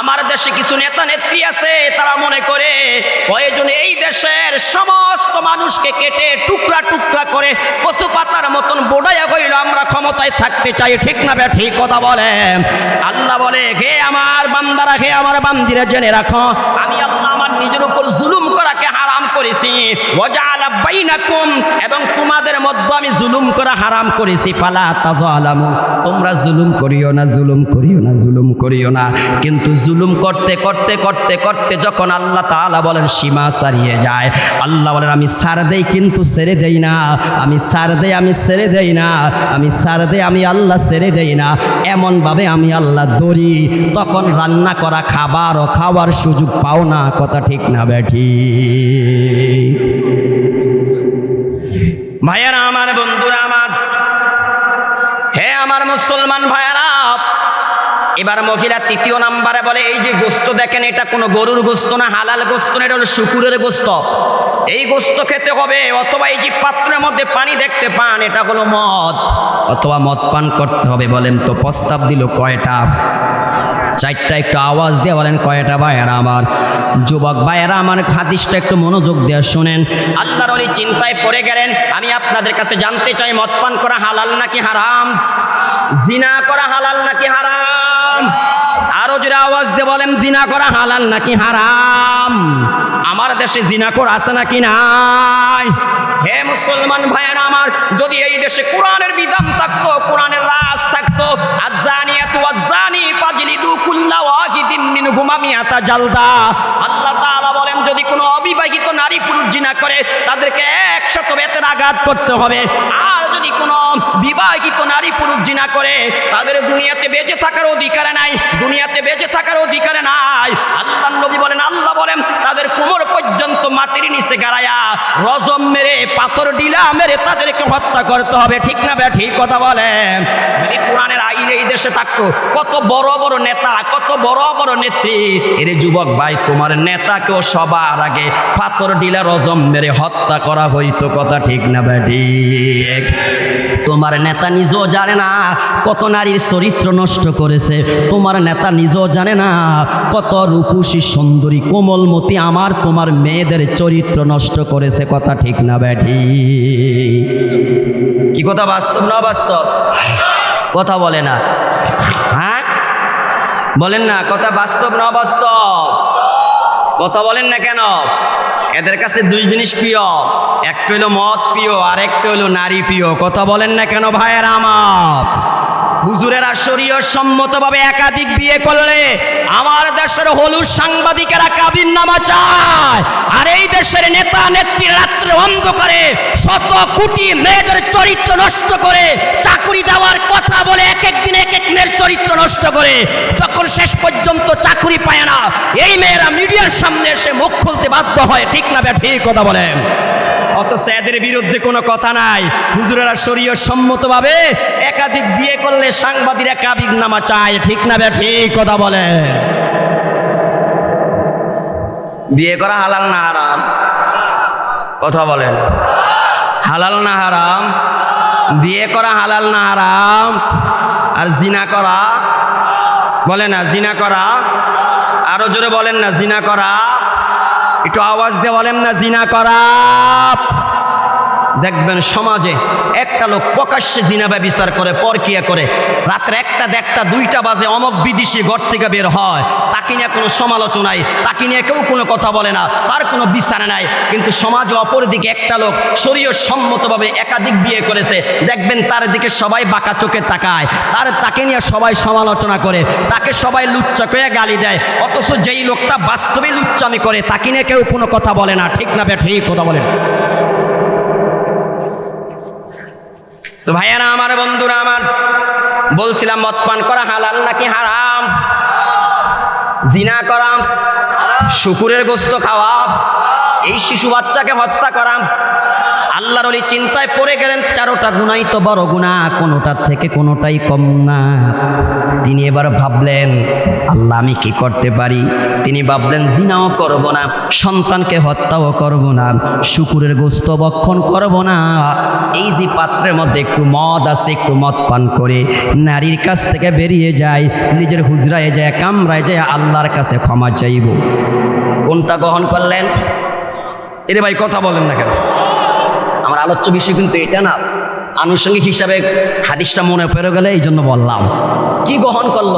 আমার দেশে কিছু নেতা নেত্রী আছে, তারা মনে করে প্রয়োজনে এই দেশের সমস্ত মানুষকে কেটে টুকরা টুকরা করে পশু পাতার মতন বোড়াইয়া গইল আমরা ক্ষমতায় থাকতে চাই। ঠিক না বে, ঠিক কথা বলে আল্লাহ বলে, হে আমার বান্দারা, হে আমার বান্দিরা, জেনে রাখো, আমি আল্লাহ আমার নিজের উপর জুলুম করাকে হারাম করেছি। ওয়াজআলা বাইনাকুম, এবং তোমাদের মধ্যে আমি জুলুম করা হারাম করেছি। ফালা তাজালামু, তোমরা জুলুম করিও না, জুলুম করিও না, জুলুম করিও না। কিন্তু জুলুম করতে করতে করতে করতে যখন আল্লাহ তাআলা বলেন, সীমা ছাড়িয়ে যায়, আল্লাহ বলেন, আমি ছাড় দেই কিন্তু ছেড়ে দেই না। আমি ছাড় দেই, আমি ছেড়ে দেই না। আমি ছাড় দেই, আমি আল্লাহ ছেড়ে দেই না। এমনভাবে আমি আল্লাহ দড়ি তখন রান্না করা খাবার ও খাওয়ার সুযোগ পাও না। কথা ঠিক না ব্যাঠি ভাইয়ারা, আমার বন্ধুরা, আমার হে আমার মুসলমান ভাইয়ারা এবার মহিলা তৃতীয় নাম্বারে বলে, এই যে গোস্ত দেখেন, এটা কোনো গরুর গোস্ত না, হালাল গোস্ত না, এটা হলো শুকুরের গোস্ত। এই গোস্ত খেতে হবে, অথবা এই যে পাত্রের মধ্যে পানি দেখতে পান, এটা হলো মদ। অথবা মদ পান করতে হবে, বলেন তো, প্রস্তাব দিল কয়টা? চারটা একটু আওয়াজ দিয়ে বলেন, কয়টা ভাইয়ারা আমার? যুবক ভাইয়ারা, আমার হাদিসটা একটু মনোযোগ দেওয়া শোনেন। আল্লাহর অলি চিন্তায় পড়ে গেলেন, আমি আপনাদের কাছে জানতে চাই, মদ পান করা হালাল নাকি হারাম? জিনা করা হালাল নাকি হারাম? আরও জোরে আওয়াজ দিয়ে বলেন, জিনা করা হালাল নাকি হারাম? আমার দেশে জিনা করা আছে নাকি নাই? হে মুসলমান ভাইয়েরা আমার, যদি এই দেশে কোরআনের বিধান থাকতো, কোরআনের রাজ থাকতো, আজানিয়াতু আজানি ফাজলিদু কুল্লা ওয়াহিদিন মিনহুমা মিয়াতা জালদা। আল্লাহ তাআলা বলেন, যদি কোনো অবিবাহিত নারী পুরুষ জিনা করে, তাদেরকে একশত বেতের আঘাত করতে হবে। আর যদি কোনো বিবাহিত নারী পুরুষ জিনা করে, তাদের দুনিয়াতে বেঁচে থাকার অধিকার নাই, দুনিয়াতে বেঁচে থাকার অধিকার নাই। আল্লাহ নবী বলেন, আল্লাহ বলেন, তাদের কোমর পর্যন্ত মাটির নিচে গাড়ায়া রজম মেরে, পাথর ডিলা মেরে তাদেরকে হত্যা করতে হবে। ঠিক না বে ঠিক কথা বলেন। যদি কোরআনের আইন এই দেশে থাকতো, কত বড় বড় নেতা, কত বড় বড় নেত্রী। এরে যুবক ভাই, তোমার নেতাকেও সবার আগে পাথর ডিলা রজম মেরে হত্যা করা হইতো, কথা ঠিক না বে ঠিক। তোমার নেতা নিজেও জানে না কত নারীর চরিত্র নষ্ট করেছে। তোমার নেতা নিজেও জানে না কত রূপসী, সুন্দরী, কোমলমতি আমার তোমার মেয়েদের চরিত্র নষ্ট করেছে। কথা ঠিক না ব্যাঠি কি কথা বাস্তব না বাস্তব? কথা বলে না। হ্যাঁ? বলেন না, কথা বাস্তব না বাস্তব? কথা বলেন না কেন? এদের কাছে দুই জিনিস প্রিয়। একটা হইল মদ প্রিয় আর একটা হইল নারী প্রিয়। কথা বলেন না কেন ভাইয়ের আমার? হুজুরেরা শরীয় সম্মতভাবে একাধিক বিয়ে করলে আমার দেশের হলুদ সাংবাদিকেরা কাবিন নামা চায়। আর এই দেশের নেতা নেত্রী রাত্রে অন্ধকারে শত কোটি মেয়েদের চরিত্র নষ্ট করে চাকরি দেওয়ার কথা বলে এক এক দিন এক এক মেয়ের চরিত্র নষ্ট করে। যখন শেষ পর্যন্ত চাকরি পায় না, এই মেয়েরা মিডিয়ার সামনে এসে মুখ খুলতে বাধ্য হয়। ঠিক না বে, ঠিক কথা বলেন। অথচ এদের বিরুদ্ধে কোনো কথা নাই। হুজুরেরা শরীয় সম্মতভাবে একাধিক বিয়ে করলে সাংবাদিকরা কাবিক নামা চায়। ঠিক না বে, ঠিক কথা বলে। বিয়ে করা হালাল না হারাম? কথা বলেন। হালাল না হারাম? বিয়ে করা হালাল না হারাম? আর জিনা করা? বলে না, জিনা করা? আরও জোরে বলেন না, জিনা করা? একটু আওয়াজ দেওয়ালেন না জিনা করা। দেখবেন সমাজে একটা লোক প্রকাশ্যে জিনা ব্যবচার করে, পরকিয়া করে। রাত্রে একটা, দেড়টা, দুইটা বাজে অমক বিদেশি ঘর থেকে বের হয়। তাকে নিয়ে কোনো সমালোচনায় তাকে নিয়ে কেউ কোনো কথা বলে না, তার কোনো বিচার নাই। কিন্তু সমাজে অপরদিকে একটা লোক শরীর সম্মতভাবে একাধিক বিয়ে করেছে, দেখবেন তার দিকে সবাই বাঁকা চোখে তাকায়। তার, তাকে নিয়ে সবাই সমালোচনা করে, তাকে সবাই লুচ্চা করে গালি দেয়। অথচ যেই লোকটা বাস্তবে লুচ্চামি করে, তাকে নিয়ে কেউ কোনো কথা বলে না। ঠিক না বে, ঠিক কথা বলেন। তো ভাইয়ারা, আমার বন্ধুরা, আমার বলছিলাম, মদ পান করা হালাল নাকি হারাম? জিনা করা, শুকুরের গোস্ত খাওয়া এই শিশু বাচ্চাকে হত্যা করা আল্লাহর অলি চিন্তায় পড়ে গেলেন, চারোটা গুণাই তো বড় গুণা, কোনোটার থেকে কোনোটাই কম না। তিনি এবার ভাবলেন, আল্লাহ, আমি কি করতে পারি? তিনি ভাবলেন, জিনাও করব না, সন্তানকে হত্যাও করব না, শুকুরের গোস্ত বক্ষণ করব না। এই যে পাত্রের মধ্যে একটু মদ আছে, একটু মদ পান করে নারীর কাছ থেকে বেরিয়ে যায়, নিজের হুজরায় যায়, কামরায় যায়, আল্লাহর কাছে ক্ষমা চাইব। কোনটা গ্রহণ করলেন? এরে ভাই কথা বলেন না কেন? আমার আলোচ্য বিষয় কিন্তু এটা না। আনুষঙ্গিক হিসাবে হাদিসটা মনে পড়ে গেলে এই জন্য বললাম। কি গ্রহণ করল?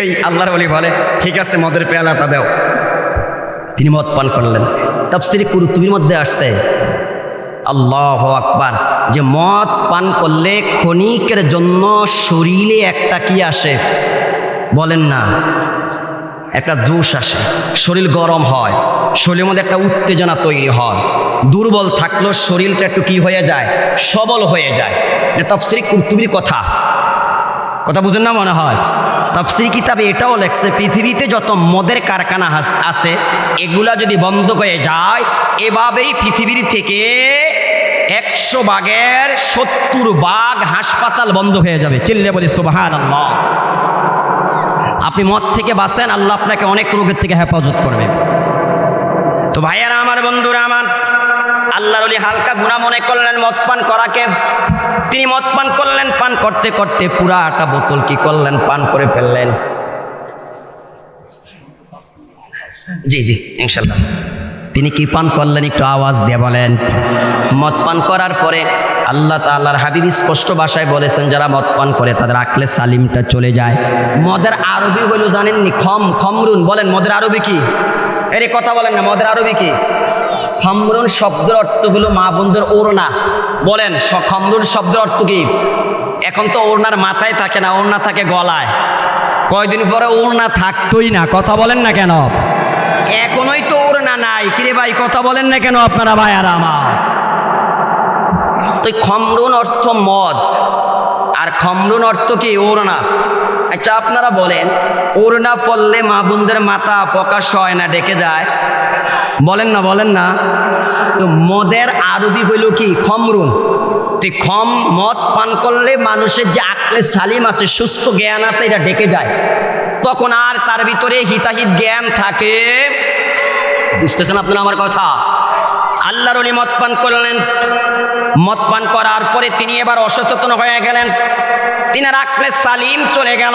এই আল্লাহর বলি বলে ঠিক আছে মদের পেয়ালাটা দাও। তিনি মদ পান করলেন। তাফসিরি কুরুতুবির মধ্যে আসছে আল্লাহ আকবার। যে মদ পান করলে ক্ষণিকের জন্য শরীরে একটা কি আসে? বলেন না। একটা জোশ আসে। শরীর গরম হয়, শরীরের মধ্যে একটা উত্তেজনা তৈরি হয়। দুর্বল থাকলেও শরীরটা একটু কি হয়ে যায়? সবল হয়ে যায়। এটা তফসিরি কুর্তুবির কথা। কথা বুঝেন না মনে হয়? তফসিরি কিতাবে এটাও লেখছে, পৃথিবীতে যত মদের কারখানা আছে, এগুলা যদি বন্ধ হয়ে যায়, এভাবেই পৃথিবীর থেকে একশো বাঘের সত্তর বাঘ হাসপাতাল বন্ধ হয়ে যাবে। চিল্লে বলি সুবাহান আল্লাহ আপনি মদ থেকে বাঁচেন, আল্লাহ আপনাকে অনেক রোগের থেকে হেফাজত করবে। তো ভাইয়ারা, আমার বন্ধুরা, আমার আল্লাহর হালকা গুণা মনে করলেন মদ পান করাকে। তিনি মদ পান করলেন, পান করতে করতে পুরাটা বোতল কি করলেন, পান করে ফেললেন। জি জি, ইনশাল্লাহ। তিনি কি পান করলেন, একটু আওয়াজ দিয়ে বলেন। মদ পান করার পরে আল্লাহ তাল্লাহর হাবিব স্পষ্ট ভাষায় বলেছেন, যারা মদ পান করে তাদের আকলে সালিমটা চলে যায়। মদের আরবি হইল জানেননি? খম, খমরুন। বলেন, মদের আরবি কি? এর কথা বলেন না, মদের আরবি কি? খমরুন শব্দের অর্থগুলো মা বন্ধুর ওড়না। বলেন খমরুন শব্দের অর্থ কি? এখন তো ওড়নার মাথায় থাকে না, ওড়না থাকে গলায়। কয়দিন পরে ওড়না থাকতোই না, কথা বলেন না কেন? এখনোই তো ওড়না নাই। কিরে ভাই, কথা বলেন না কেন আপনারা ভাই আর আমার? তো খমরুন অর্থ মদ। আর খমরুন অর্থ কি? ওড়না। আচ্ছা আপনারা বলেন, ওড়না পড়লে মা বোনদের মাথা প্রকাশ হয় না, ডেকে যায়? বলেন না বলেন না। তো মদের আরবি হইল কি? খমরুন। তুই খম, মদ পান করলে মানুষের যে আকলে সালিম আছে, সুস্থ জ্ঞান আছে, এটা ডেকে যায়। তখন আর তার ভিতরে হিতাহিত জ্ঞান থাকে। বুঝতেছেন আপনারা আমার কথা? আল্লাহর মদ পান করলেন মদ পান করার পরে তিনি এবার অসচেতন হয়ে গেলেন। তিনি রাখলে সালিম চলে গেল।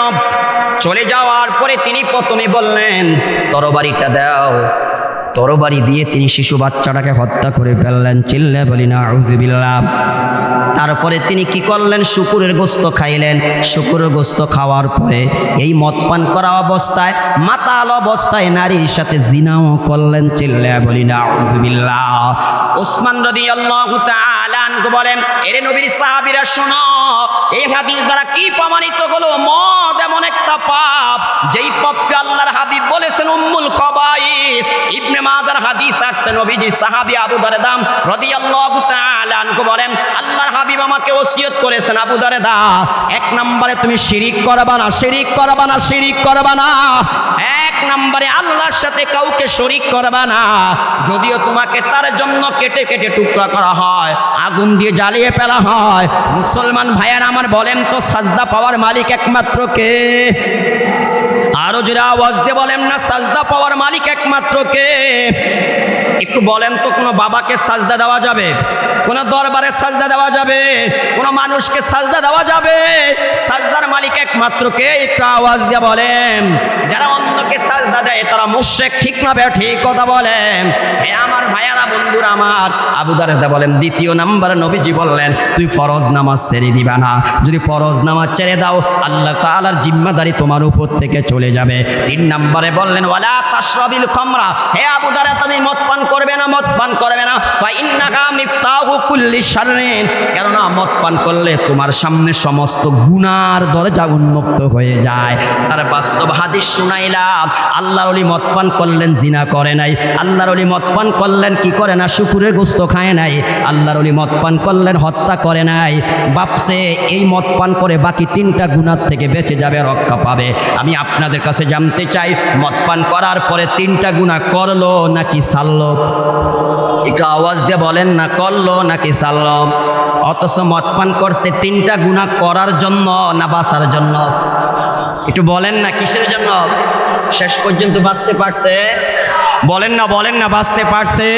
চলে যাওয়ার পরে তিনি প্রথমে বললেন, তরবারিটা দাও। তরবারি দিয়ে তিনি শিশু বাচ্চাটাকে হত্যা করে ফেললেন। চিল্লে বলি না আউজুবিল্লাহ তারপরে তিনি কি করলেন? শুকুরের গোস্ত খাইলেন। শুকুরের গোস্ত খাওয়ার পরে এই মদ পান করা অবস্থায় মাতাল অবস্থায় নারীর সাথে জিনাও করলেন। চিল্লে বলি না আউজুবিল্লাহ ওসমান রদি আল্লাহ বলেন, এরে নবীর সাহাবীরা শোনো, এই হাদিস দ্বারা কি প্রমাণিত হলো? মদ এমন একটা পাপ, যেই পাপকে আল্লাহর হাবিব বলেছেন, উম্মুল খবাইস। ইবনে মাজার হাদিস আসছে, নবীজি সাহাবী আবু দারদাম রাদিয়াল্লাহু তাআলা আনহু বলেন, আল্লাহর হাবিব আমাকে ওসিয়ত করেছেন আবু দারদা এক নম্বরে তুমি শিরিক করবা না, শিরিক করবা না, শিরিক করবা না। এক নম্বরে আল্লাহর সাথে কাউকে শরিক করবা না, যদিও তোমাকে তার জন্য কেটে কেটে টুকরা করা হয়। আগুন দিয়ে জ্বালিয়ে ফেলা হয়। মুসলমান ভাইয়ার আমার বলেন তো, সাজদা পাওয়ার মালিক একমাত্র কে? আরও যারা আওয়াজ দিয়ে বলেন না, সাজদা পাওয়ার মালিক একমাত্র কে? একটু বলেন তো, কোনো বাবাকে সাজদা দেওয়া যাবে? কোনো দরবারে সাজদা দেওয়া যাবে? কোনো মানুষকে সাজদা দেওয়া যাবে? সাজদার মালিক একমাত্র কে? একটু আওয়াজ দিয়ে বলেন। যারা অন্যকে সাজদা দেয়, তারা মুশেক ঠিক না ঠিক কথা বলেন। হে আমার ভাইয়ারা, বন্ধুরা আমার আবুদারেদা বলেন, দ্বিতীয় নাম্বারে নবীজি বললেন, তুই ফরজ নামাজ ছেড়ে দিবা না। যদি ফরজ নামাজ ছেড়ে দাও, আল্লাহ তাআলার জিম্মাদারি তোমার উপর থেকে চলে যাবে। তিন নাম্বারে বললেন, ওয়ালা খামরা। হে আবু দারা, তুমি করবে না করবে না। মিফতাহু কুল্লি শাররিন। করলে তোমার সামনে সমস্ত গুনার দরজা উন্মুক্ত হয়ে যায়। তার বাস্তব হাদিস শুনাইলাম। আল্লাহর ওলি মদ পান করলেন, জিনা করে নাই। আল্লাহর করলেন, কি করে না, শুকুরের গোস্ত খায় নাই। আল্লাহর ওলি মদ পান করলেন, হত্যা করে নাই। বাপসে এই মদ পান করে বাকি তিনটা গুণার থেকে বেঁচে যাবে, রক্ষা পাবে। আমি আপনাদের কাছে জানতে চাই, মদ পান করার পরে তিনটা গুণা করল নাকি সারলো? একটু আওয়াজ দিয়ে বলেন না, করল নাকি সারলো? অথচ মদ পান করছে তিনটা গুণা করার জন্য না বাঁচার জন্য? একটু বলেন না, কিসের জন্য? শেষ পর্যন্ত বাঁচতে পারছে? বলেন না বলেন না, বাঁচতে পারছে?